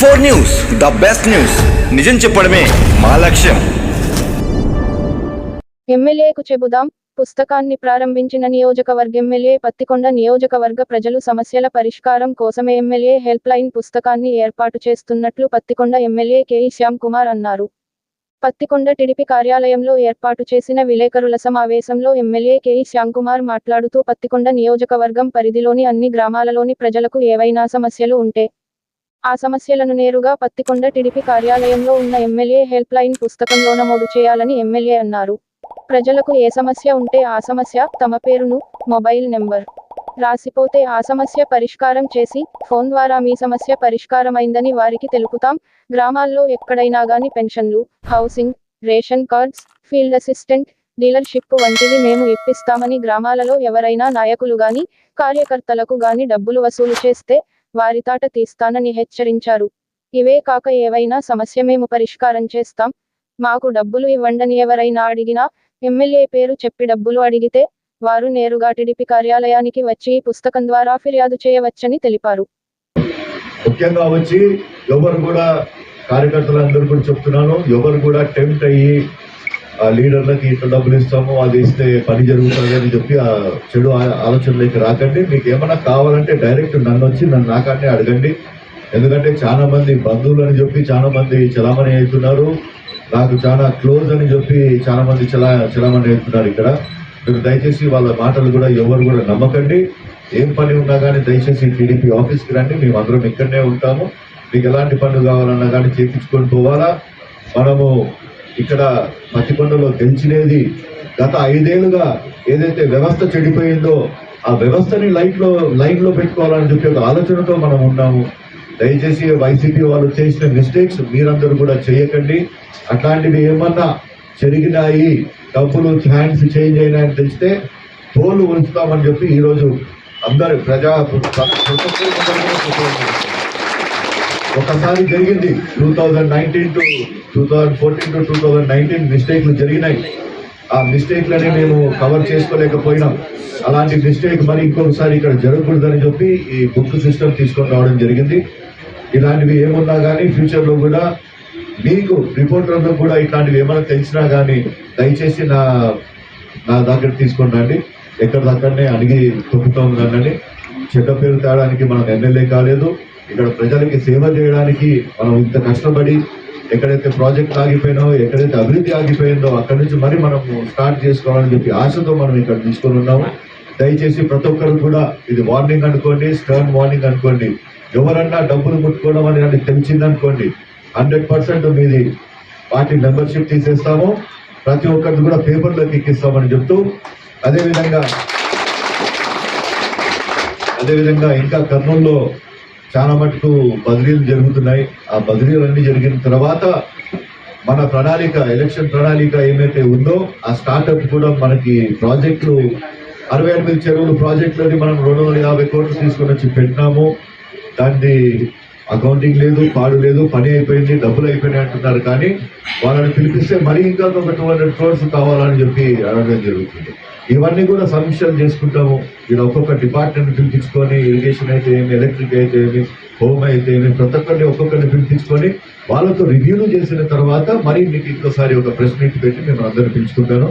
Four news the best news. నిజం చెప్పడమే మా లక్ష్యం. ఎమ్మెల్యేకు చెబుదాం పుస్తకాన్ని ప్రారంభించిన నియోజకవర్గ ఎమ్మెల్యే పత్తికొండ నియోజకవర్గ ప్రజలు సమస్యల పరిష్కారం కోసమే ఎమ్మెల్యే హెల్ప్ లైన్ పుస్తకాన్ని ఏర్పాటు చేస్తున్నట్లు పత్తికొండ ఎమ్మెల్యే కేఈ శ్యామ్ కుమార్ అన్నారు. పత్తికొండ టిడిపి కార్యాలయంలో ఏర్పాటు చేసిన విలేకరుల సమావేశంలో ఎమ్మెల్యే కేఈ శ్యాంకుమార్ మాట్లాడుతూ పత్తికొండ నియోజకవర్గం పరిధిలోని అన్ని గ్రామాలలోని ప్రజలకు ఏవైనా సమస్యలు ఉంటే ఆ సమస్యలను నేరుగా పత్తికొండ టిడిపి కార్యాలయంలో ఉన్న ఎమ్మెల్యే హెల్ప్ లైన్ పుస్తకంలో నమోదు చేయాలని ఎమ్మెల్యే అన్నారు. ప్రజలకు ఏ సమస్య ఉంటే ఆ సమస్య తమ పేరును మొబైల్ నెంబర్ రాసిపోతే ఆ సమస్య పరిష్కారం చేసి ఫోన్ ద్వారా మీ సమస్య పరిష్కారమైందని వారికి తెలుపుతాం. గ్రామాల్లో ఎక్కడైనా గాని పెన్షన్లు housing ration cards field assistant dealership వంటివి మేము ఇప్పిస్తామని గ్రామాలలో ఎవరైనా నాయకులు గాని కార్యకర్తలకు గాని డబ్బులు వసూలు చేస్తే వారి తాట తీస్తానని హెచ్చరించారు. ఇవే కాక ఏవైనా సమస్య మేము పరిష్కారం చేస్తాం. మాకు డబ్బులు ఇవ్వండని ఎవరైనా అడిగినా ఎమ్మెల్యే పేరు చెప్పి డబ్బులు అడిగితే వారు నేరుగా టిడిపి కార్యాలయానికి వచ్చి ఈ పుస్తకం ద్వారా ఫిర్యాదు చేయవచ్చని తెలిపారు. ముఖ్యంగా వచ్చి ఎవరు కూడా కార్యకర్తలందరూ కూడా చెప్తున్నాను ఎవరు కూడా టెంప్ట్ అయ్యి లీడర్లకి ఇంత డబ్బులు ఇస్తాము అది ఇస్తే పని జరుగుతుంది అని చెప్పి ఆ చెడు ఆలోచనలోకి రాకండి. మీకు ఏమైనా కావాలంటే డైరెక్ట్ నన్ను వచ్చి నన్ను నాకంటే అడగండి. ఎందుకంటే చాలా మంది బంధువులు అని చెప్పి చాలా మంది చలామణి అవుతున్నారు. నాకు చాలా క్లోజ్ అని చెప్పి చాలా మంది చలా చలామణి అవుతున్నారు ఇక్కడ. మీరు దయచేసి వాళ్ళ మాటలు కూడా ఎవరు కూడా నమ్మకండి. ఏం పని ఉన్నా కానీ దయచేసి టీడీపీ ఆఫీస్కి రండి. మేము అందరం ఇక్కడనే ఉంటాము. మీకు ఎలాంటి పనులు కావాలన్నా కానీ చేపించుకొని పోవాలా. మనము ఇక్కడ పత్తికొండలో గెలిచినది గత ఐదేళ్ళుగా ఏదైతే వ్యవస్థ చెడిపోయిందో ఆ వ్యవస్థని లైట్లో లైన్లో పెట్టుకోవాలని చెప్పి ఒక ఆలోచనతో మనం ఉన్నాము. దయచేసి వైసీపీ వాళ్ళు చేసిన మిస్టేక్స్ మీరందరూ కూడా చేయకండి. అట్లాంటివి ఏమన్నా జరిగినాయి డబ్బులు హ్యాండ్స్ చేంజ్ అయినాయని తెలిస్తే తోలు ఉంచుతామని చెప్పి ఈరోజు అందరు ప్రజా ఒకసారి జరిగింది two thousand nineteen to two thousand fourteen to two thousand nineteen మిస్టేక్లు జరిగినాయి. ఆ మిస్టేక్లని మేము కవర్ చేసుకోలేకపోయినాం. అలాంటి మిస్టేక్ మరి ఇంకొకసారి ఇక్కడ జరగకూడదని చెప్పి ఈ బుక్ సిస్టమ్ తీసుకొని రావడం జరిగింది. ఇలాంటివి ఏమున్నా కానీ ఫ్యూచర్లో కూడా మీకు రిపోర్టర్లకు కూడా ఇట్లాంటివి ఏమైనా తెలిసినా కానీ దయచేసి నా నా దగ్గర తీసుకొని రండి. ఎక్కడ దగ్గరనే అడిగి తొక్కుతూ ఉందండి చెడ్డ పేరు తేడానికి మనం ఎమ్మెల్యే కాలేదు. ఇక్కడ ప్రజలకి సేవ చేయడానికి మనం ఇంత కష్టపడి ఎక్కడైతే ప్రాజెక్ట్ ఆగిపోయినావో ఎక్కడైతే అభివృద్ధి ఆగిపోయిందో అక్కడి నుంచి మరి మనం స్టార్ట్ చేసుకోవాలని చెప్పి ఆశతో మనం ఇక్కడ తీసుకొని ఉన్నాము. దయచేసి ప్రతి ఒక్కరు కూడా ఇది వార్నింగ్ అనుకోండి స్టర్న్ వార్నింగ్ అనుకోండి. ఎవరన్నా డబ్బులు ముట్టుకోవడం అని తెలిసింది అనుకోండి హండ్రెడ్ పర్సెంట్ మీది పార్టీ మెంబర్షిప్ తీసేస్తాము. ప్రతి ఒక్కరిని కూడా పేపర్లోకి ఎక్కిస్తామని చెప్తూ అదేవిధంగా అదేవిధంగా ఇంకా కర్నూలులో చాలా మటుకు బదిలీలు జరుగుతున్నాయి. ఆ బదిలీలు జరిగిన తర్వాత మన ప్రణాళిక ఎలక్షన్ ప్రణాళిక ఏమైతే ఉందో ఆ స్టార్టప్ కూడా మనకి ప్రాజెక్టులు అరవై ఎనిమిది చెరువులు ప్రాజెక్టులని మనం రెండు వందల యాభై కోట్లు తీసుకొని వచ్చి పెట్టినాము. దాన్ని అకౌంటింగ్ లేదు పాడు లేదు పని అయిపోయింది డబ్బులు అయిపోయినాయి అంటున్నారు. కానీ వాళ్ళని పిలిపిస్తే మరీ ఇంకా ఒక టూ హండ్రెడ్ క్రోర్స్ కావాలని చెప్పి అడగడం జరుగుతుంది. ఇవన్నీ కూడా సమీక్షలు చేసుకుంటాము. ఇది ఒక్కొక్క డిపార్ట్మెంట్ పిలిపించుకొని ఇరిగేషన్ అయితే ఏమి ఎలక్ట్రిక్ అయితే ఏమి హోమ్ అయితే ఏమి ప్రతి ఒక్కరిని ఒక్కొక్కరిని పిలిపించుకొని వాళ్ళతో రివ్యూలు చేసిన తర్వాత మరి మీకు ఇంకోసారి ఒక ప్రెస్ మీట్ పెట్టి మేము అందరిని పిలుచుకుంటాను.